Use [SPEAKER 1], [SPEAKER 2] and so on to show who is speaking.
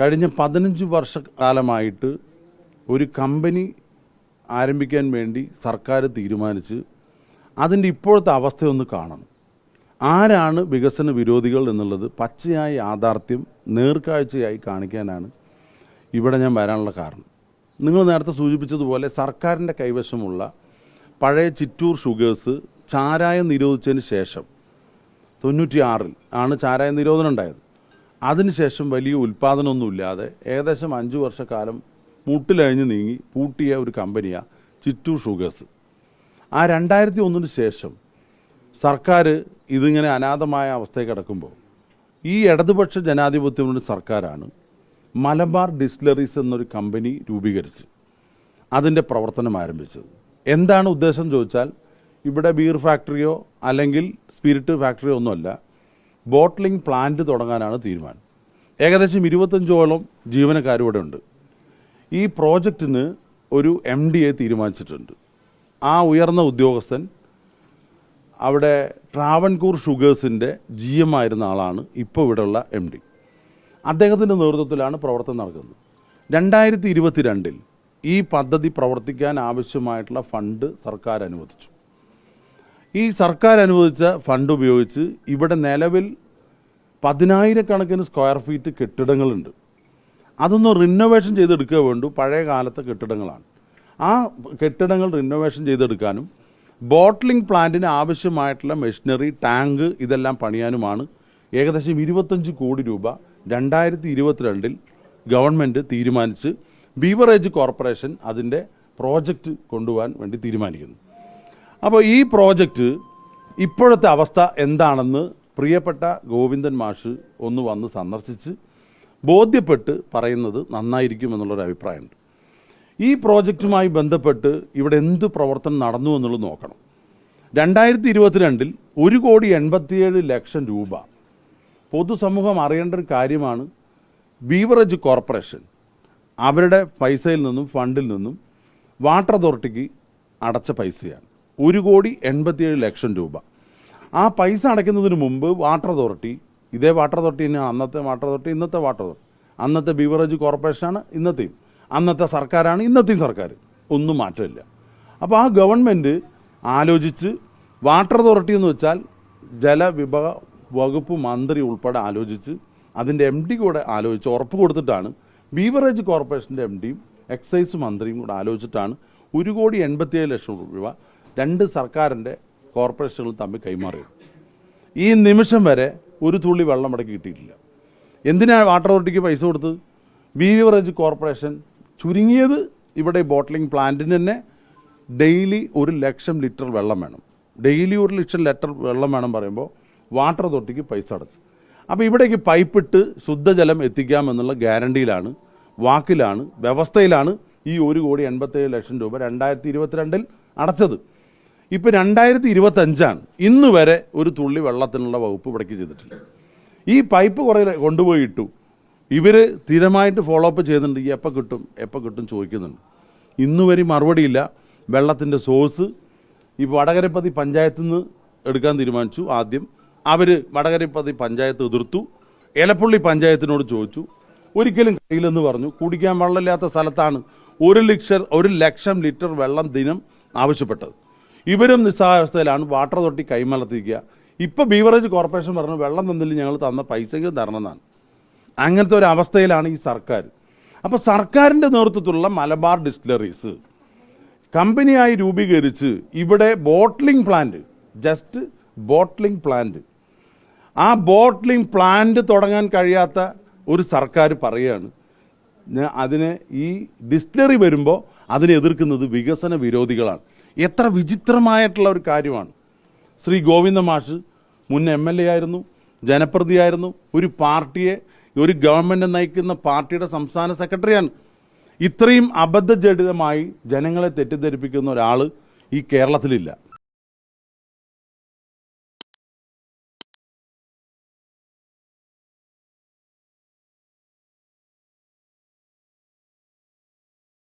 [SPEAKER 1] കഴിഞ്ഞ പതിനഞ്ച് വർഷക്കാലമായിട്ട് ഒരു കമ്പനി ആരംഭിക്കാൻ വേണ്ടി സർക്കാർ തീരുമാനിച്ച് അതിന്റെ ഇപ്പോഴത്തെ അവസ്ഥയൊന്ന് കാണണം. ആരാണ് വികസന വിരോധികൾ എന്നുള്ളത് പച്ചയായ യാഥാർത്ഥ്യം നേർക്കാഴ്ചയായി കാണിക്കാനാണ് ഇവിടെ ഞാൻ വരാനുള്ള കാരണം. നിങ്ങൾ നേരത്തെ സൂചിപ്പിച്ചതുപോലെ സർക്കാരിന്റെ കൈവശമുള്ള പഴയ ചിറ്റൂർ ഷുഗേഴ്സ് ചാരായം നിരോധിച്ചതിന് ശേഷം തൊണ്ണൂറ്റിയാറിൽ ആണ് ചാരായ നിരോധനം ഉണ്ടായത്. അതിനുശേഷം വലിയ ഉൽപ്പാദനമൊന്നുമില്ലാതെ ഏകദേശം അഞ്ച് വർഷക്കാലം മുട്ടിലഴിഞ്ഞ് നീങ്ങി പൂട്ടിയ ഒരു കമ്പനിയാണ് ചിറ്റൂർ ഷുഗേഴ്സ്. ആ രണ്ടായിരത്തി ഒന്നിന് ശേഷം സർക്കാർ ഇതിങ്ങനെ അനാഥമായ അവസ്ഥയിൽ കിടക്കുമ്പോൾ ഈ ഇടതുപക്ഷ ജനാധിപത്യമുള്ള സർക്കാരാണ് മലബാർ ഡിസ്റ്റിലറീസ് എന്നൊരു കമ്പനി രൂപീകരിച്ച് അതിന്റെ പ്രവർത്തനം ആരംഭിച്ചത്. എന്താണ് ഉദ്ദേശം ചോദിച്ചാൽ ഇവിടെ ബീർ ഫാക്ടറിയോ അല്ലെങ്കിൽ സ്പിരിറ്റ് ഫാക്ടറിയോ ഒന്നുമല്ല ബോട്ട്ലിംഗ് പ്ലാന്റ് തുടങ്ങാനാണ് തീരുമാനം. ഏകദേശം ഇരുപത്തഞ്ചോളം ജീവനക്കാർ ഇവിടെ ഉണ്ട്. ഈ പ്രോജക്റ്റിന് ഒരു എം ഡി എ തീരുമാനിച്ചിട്ടുണ്ട്. ആ ഉയർന്ന ഉദ്യോഗസ്ഥൻ അവിടെ ട്രാവൻകൂർ ഷുഗേഴ്സിന്റെ ജി എം ആയിരുന്ന ആളാണ് ഇപ്പോൾ ഇവിടെയുള്ള എം ഡി അദ്ദേഹത്തിന്റെ നേതൃത്വത്തിലാണ് പ്രവർത്തനം നടക്കുന്നത്. രണ്ടായിരത്തി ഇരുപത്തിരണ്ടിൽ ഈ പദ്ധതി പ്രവർത്തിക്കാൻ ആവശ്യമായിട്ടുള്ള ഫണ്ട് സർക്കാർ അനുവദിച്ചു. ഈ സർക്കാർ അനുവദിച്ച ഫണ്ട് ഉപയോഗിച്ച് ഇവിടെ നിലവിൽ പതിനായിരക്കണക്കിന് സ്ക്വയർ ഫീറ്റ് കെട്ടിടങ്ങളുണ്ട്. അതൊന്ന് റിനോവേഷൻ ചെയ്തെടുക്കുക വേണ്ടു. പഴയ കാലത്തെ കെട്ടിടങ്ങളാണ്. ആ കെട്ടിടങ്ങൾ റിനോവേഷൻ ചെയ്തെടുക്കാനും ബോട്ട്ലിംഗ് പ്ലാന്റിന് ആവശ്യമായിട്ടുള്ള മെഷീനറി ടാങ്ക് ഇതെല്ലാം പണിയാനുമാണ് ഏകദേശം ഇരുപത്തഞ്ച് കോടി രൂപ രണ്ടായിരത്തി ഇരുപത്തിരണ്ടിൽ ഗവൺമെന്റ് തീരുമാനിച്ച് ബീവറേജ് കോർപ്പറേഷൻ അതിന്റെ പ്രോജക്റ്റ് കൊണ്ടുപോകാൻ വേണ്ടി തീരുമാനിക്കുന്നു. അപ്പോൾ ഈ പ്രോജക്റ്റ് ഇപ്പോഴത്തെ അവസ്ഥ എന്താണെന്ന് പ്രിയപ്പെട്ട ഗോവിന്ദൻ മാഷ് ഒന്ന് വന്ന് സന്ദർശിച്ച് ബോധ്യപ്പെട്ട് പറയുന്നത് നന്നായിരിക്കും എന്നുള്ളൊരു അഭിപ്രായമുണ്ട്. ഈ പ്രോജക്റ്റുമായി ബന്ധപ്പെട്ട് ഇവിടെ എന്ത് പ്രവർത്തനം നടന്നു എന്നുള്ളത് നോക്കണം. രണ്ടായിരത്തി ഇരുപത്തിരണ്ടിൽ ഒരു കോടി എൺപത്തിയേഴ് ലക്ഷം രൂപ. പൊതുസമൂഹം അറിയേണ്ട ഒരു കാര്യമാണ് ബീവറേജ് കോർപ്പറേഷൻ അവരുടെ പൈസയിൽ നിന്നും ഫണ്ടിൽ നിന്നും വാട്ടർ അതോറിറ്റിക്ക് അടച്ച പൈസയാണ്. ഒരു കോടി എൺപത്തിയേഴ് ലക്ഷം രൂപ. ആ പൈസ അടയ്ക്കുന്നതിന് മുമ്പ് വാട്ടർ അതോറിറ്റി ഇതേ വാട്ടർ അതോറിറ്റി തന്നെയാണ് അന്നത്തെ വാട്ടർ അതോറിറ്റി ഇന്നത്തെ വാട്ടർ അതോറിറ്റി. അന്നത്തെ ബീവറേജ് കോർപ്പറേഷനാണ് ഇന്നത്തെയും. അന്നത്തെ സർക്കാരാണ് ഇന്നത്തെയും സർക്കാർ. ഒന്നും മാറ്റമില്ല. അപ്പോൾ ആ ഗവൺമെന്റ് ആലോചിച്ച് വാട്ടർ അതോറിറ്റി എന്ന് വെച്ചാൽ ജലവിഭവ വകുപ്പ് മന്ത്രി ഉൾപ്പെടെ ആലോചിച്ച് അതിന്റെ എം ഡി കൂടെ ആലോചിച്ച് ഉറപ്പ് കൊടുത്തിട്ടാണ് ബീവറേജ് കോർപ്പറേഷന്റെ എം ഡിയും എക്സൈസ് മന്ത്രിയും കൂടെ ആലോചിച്ചിട്ടാണ് ഒരു കോടി എൺപത്തിയേഴ് ലക്ഷം രൂപ രണ്ട് സർക്കാരിന്റെ കോർപ്പറേഷനുകൾ തമ്മിൽ കൈമാറി. ഈ നിമിഷം വരെ ഒരു തുള്ളി വെള്ളം അടക്കി കിട്ടിയിട്ടില്ല. എന്തിനാണ് വാട്ടർ അതോറിറ്റിക്ക് പൈസ കൊടുത്തത്? ബീവറേജ് കോർപ്പറേഷൻ ചുരുങ്ങിയത് ഇവിടെ ബോട്ട്ലിംഗ് പ്ലാന്റിന് തന്നെ ഡെയിലി ഒരു ലക്ഷം ലിറ്റർ വെള്ളം വേണം. ഡെയിലി ഒരു ലക്ഷം ലിറ്റർ വെള്ളം വേണം പറയുമ്പോൾ വാട്ടർ അതോറിറ്റിക്ക് പൈസ അടച്ചു. അപ്പോൾ ഇവിടേക്ക് പൈപ്പിട്ട് ശുദ്ധജലം എത്തിക്കാമെന്നുള്ള ഗ്യാരണ്ടിയിലാണ് വാക്കിലാണ് വ്യവസ്ഥയിലാണ് ഈ ഒരു കോടി എൺപത്തേഴ് ലക്ഷം രൂപ രണ്ടായിരത്തി ഇരുപത്തിരണ്ടിൽ അടച്ചത്. ഇപ്പോൾ രണ്ടായിരത്തി ഇരുപത്തഞ്ചാണ് ഇന്ന് വരെ ഒരു തുള്ളി വെള്ളത്തിനുള്ള വകുപ്പ് ഇവിടേക്ക് ചെയ്തിട്ടില്ല. ഈ പൈപ്പ് കുറേ കൊണ്ടുപോയി ഇട്ടു ഇവർ സ്ഥിരമായിട്ട് ഫോളോ അപ്പ് ചെയ്യുന്നുണ്ട് എപ്പോൾ കിട്ടും എപ്പോൾ കിട്ടും ചോദിക്കുന്നുണ്ട്. ഇന്ന് വരെ മറുപടിയില്ല. വെള്ളത്തിന്റെ സോഴ്സ് ഈ വടകരപ്പതി പഞ്ചായത്തിൽ നിന്ന് എടുക്കാൻ തീരുമാനിച്ചു ആദ്യം. അവർ വടകരപ്പതി പഞ്ചായത്ത് എതിർത്തു. എലപ്പള്ളി പഞ്ചായത്തിനോട് ചോദിച്ചു. ഒരിക്കലും കയ്യിലെന്ന് പറഞ്ഞു. കുടിക്കാൻ വെള്ളമില്ലാത്ത സ്ഥലത്താണ് ഒരു ലക്ഷം ഒരു ലക്ഷം ലിറ്റർ വെള്ളം ദിനം ആവശ്യപ്പെട്ടത്. ഇവരും നിസ്സഹാവസ്ഥയിലാണ് വാട്ടർ തൊട്ടി കൈമലത്തിരിക്കുക ഇപ്പോൾ ബീവറേജ് കോർപ്പറേഷൻ പറഞ്ഞു വെള്ളം തന്നില്ല ഞങ്ങൾ തന്ന പൈസയ്ക്ക് തരണമെന്നാണ്. അങ്ങനത്തെ ഒരു അവസ്ഥയിലാണ് ഈ സർക്കാർ അപ്പോൾ സർക്കാരിന്റെ നേതൃത്വത്തിലുള്ള മലബാർ ഡിസ്റ്റിലറീസ് കമ്പനിയായി രൂപീകരിച്ച് ഇവിടെ bottling plant just bottling plant. ആ ബോട്ട്ലിംഗ് പ്ലാന്റ് തുടങ്ങാൻ കഴിയാത്ത ഒരു സർക്കാർ പറയുകയാണ് അതിനെ ഈ ഡിസ്റ്റിലറി വരുമ്പോൾ അതിനെ എതിർക്കുന്നത് വികസന വിരോധികളാണ്. എത്ര വിചിത്രമായിട്ടുള്ള ഒരു കാര്യമാണ്. ശ്രീ ഗോവിന്ദ മാഷ് മുൻ എം എൽ എ ആയിരുന്നു ജനപ്രതിയായിരുന്നു ഒരു പാർട്ടിയെ ഒരു ഗവൺമെന്റ് നയിക്കുന്ന പാർട്ടിയുടെ സംസ്ഥാന സെക്രട്ടറിയാണ്. ഇത്രയും അബദ്ധജടിതമായി ജനങ്ങളെ തെറ്റിദ്ധരിപ്പിക്കുന്ന ഒരാൾ ഈ കേരളത്തിലില്ല.